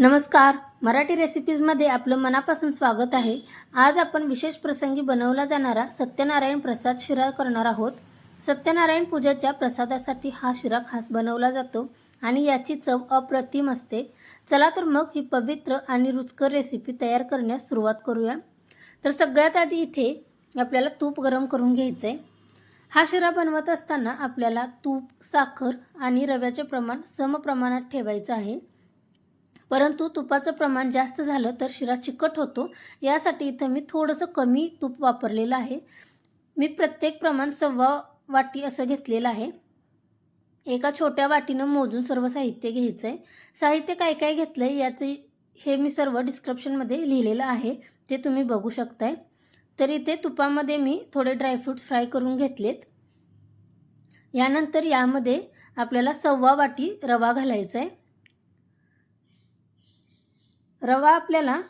नमस्कार. मराठी रेसिपीजमध्ये आपलं मनापासून स्वागत आहे. आज आपण विशेष प्रसंगी बनवला जाणारा सत्यनारायण प्रसाद शिरा करणार आहोत. सत्यनारायण पूजेच्या प्रसादासाठी हा शिरा खास बनवला जातो आणि याची चव अप्रतिम असते. चला तर मग ही पवित्र आणि रुचकर रेसिपी तयार करण्यास सुरुवात करूया. तर सगळ्यात आधी इथे आपल्याला तूप गरम करून घ्यायचं आहे हा शिरा बनवत असताना आपल्याला तूप साखर आणि रव्याचे प्रमाण सम प्रमाणात ठेवायचं आहे. परंतु तुपाचं प्रमाण जास्त झालं तर शिरा चिकट होतो. यासाठी इथं मी थोडंसं कमी तूप वापरलेलं आहे. मी प्रत्येक प्रमाण सव्वा वाटी असं घेतलेलं आहे. एका छोट्या वाटीनं मोजून सर्व साहित्य घ्यायचं आहे साहित्य काय काय घेतलं आहे याचे हे मी सर्व डिस्क्रिप्शनमध्ये लिहिलेलं आहे ते तुम्ही बघू शकताय. तर इथे तुपामध्ये मी थोडे ड्रायफ्रूट्स फ्राय करून घेतलेत. यानंतर यामध्ये आपल्याला सव्वा वाटी रवा घालायचा आहे रवा आपल्याला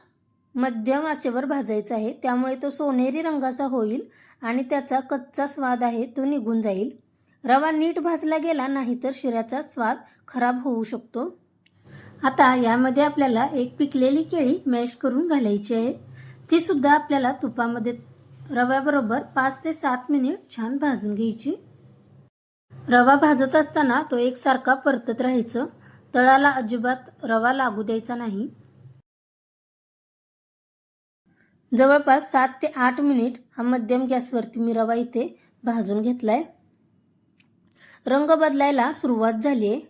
मध्यम आचेवर भाजायचा आहे. त्यामुळे तो सोनेरी रंगाचा होईल आणि त्याचा कच्चा स्वाद आहे तो निघून जाईल. रवा नीट भाजला गेला नाही तर शिऱ्याचा स्वाद खराब होऊ शकतो. आता यामध्ये आपल्याला एक पिकलेली केळी मॅश करून घालायची आहे. ती सुद्धा आपल्याला तुपामध्ये रव्याबरोबर पाच ते सात मिनिट छान भाजून घ्यायची. रवा भाजत असताना तो एकसारखा परतत राहायचं. तळाला अजिबात रवा लागू द्यायचा नाही. जवळपास सात ते आठ मिनिट हा मध्यम गॅसवरती मी रवा इथे भाजून घेतलाय. रंग बदलायला सुरुवात झाली आहे.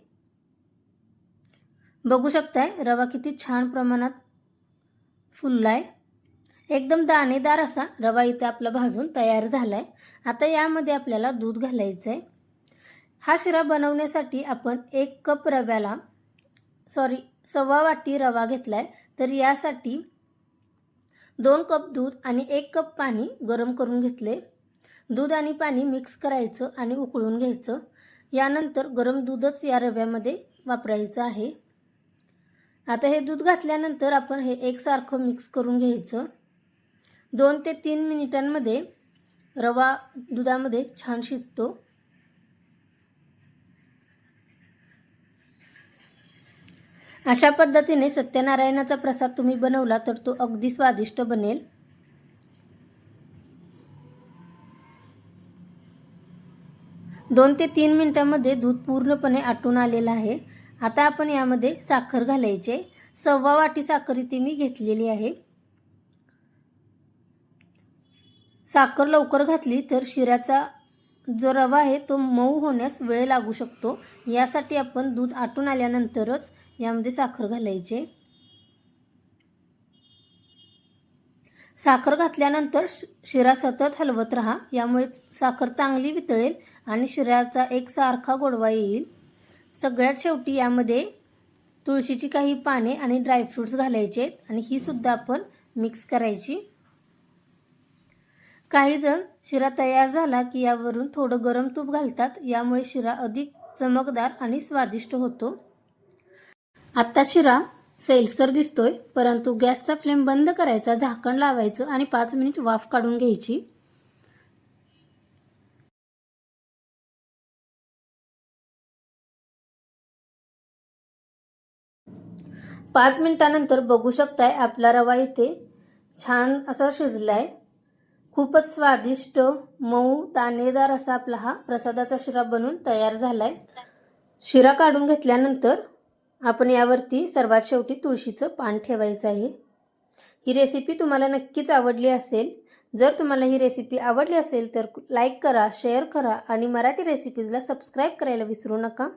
बघू शकताय रवा किती छान प्रमाणात फुललाय. एकदम दाणेदार असा रवा इथे आपला भाजून तयार झालाय. आता यामध्ये आपल्याला दूध घालायचं आहे हा शिरा बनवण्यासाठी आपण एक कप रव्याला सॉरी सव्वा वाटी रवा घेतलाय. तर यासाठी दोन कप दूध आणि एक कप पाणी गरम करून घेतले. दूध आणि पाणी मिक्स करायचं आणि उकळून घ्यायचं. यानंतर गरम दूधच या रव्यामध्ये वापरायचं आहे. आता हे दूध घातल्यानंतर आपण हे एकसारखं मिक्स करून घ्यायचं. दोन ते तीन मिनिटांमध्ये रवा दुधामध्ये छान शिजतो. अशा पद्धतीने सत्यनारायणाचा प्रसाद तुम्ही बनवला तर तो अगदी स्वादिष्ट बनेल. दोन ते तीन मिनिटांमध्ये दूध पूर्णपणे आटून आलेलं आहे. आता आपण यामध्ये साखर घालायचे सव्वा वाटी साखर इथे मी घेतलेली आहे. साखर लवकर घातली तर शिऱ्याचा जो रवा आहे तो मऊ होण्यास वेळ लागू शकतो. यासाठी आपण दूध आटून आल्यानंतरच यामध्ये साखर घालायचे. साखर घातल्यानंतर शिरा सतत हलवत राहा. यामुळे साखर चांगली वितळेल आणि शिऱ्याचा एकसारखा गोडवा येईल. सगळ्यात शेवटी यामध्ये तुळशीची काही पाने आणि ड्रायफ्रूट्स घालायचे आणि ही सुद्धा आपण मिक्स करायची. काही जण शिरा तयार झाला की यावरून थोडं गरम तूप घालतात. यामुळे शिरा अधिक चमकदार आणि स्वादिष्ट होतो. आत्ता शिरा सैलसर दिसतोय परंतु गॅसचा फ्लेम बंद करायचा झाकण लावायचं आणि पाच मिनिट वाफ काढून घ्यायची. पाच मिनिटानंतर बघू शकताय आपला रवा इथे छान असा शिजलाय. खूपच स्वादिष्ट मऊ दाणेदार असा आपला हा प्रसादाचा शिरा बनून तयार झालाय. शिरा काढून घेतल्यानंतर आपण यावरती सर्वात शेवटी तुळशीचं पान ठेवायचं आहे. ही रेसिपी तुम्हाला नक्कीच आवडली असेल. जर तुम्हाला ही रेसिपी आवडली असेल तर लाईक करा शेअर करा आणि मराठी रेसिपीजला सबस्क्राईब करायला विसरू नका.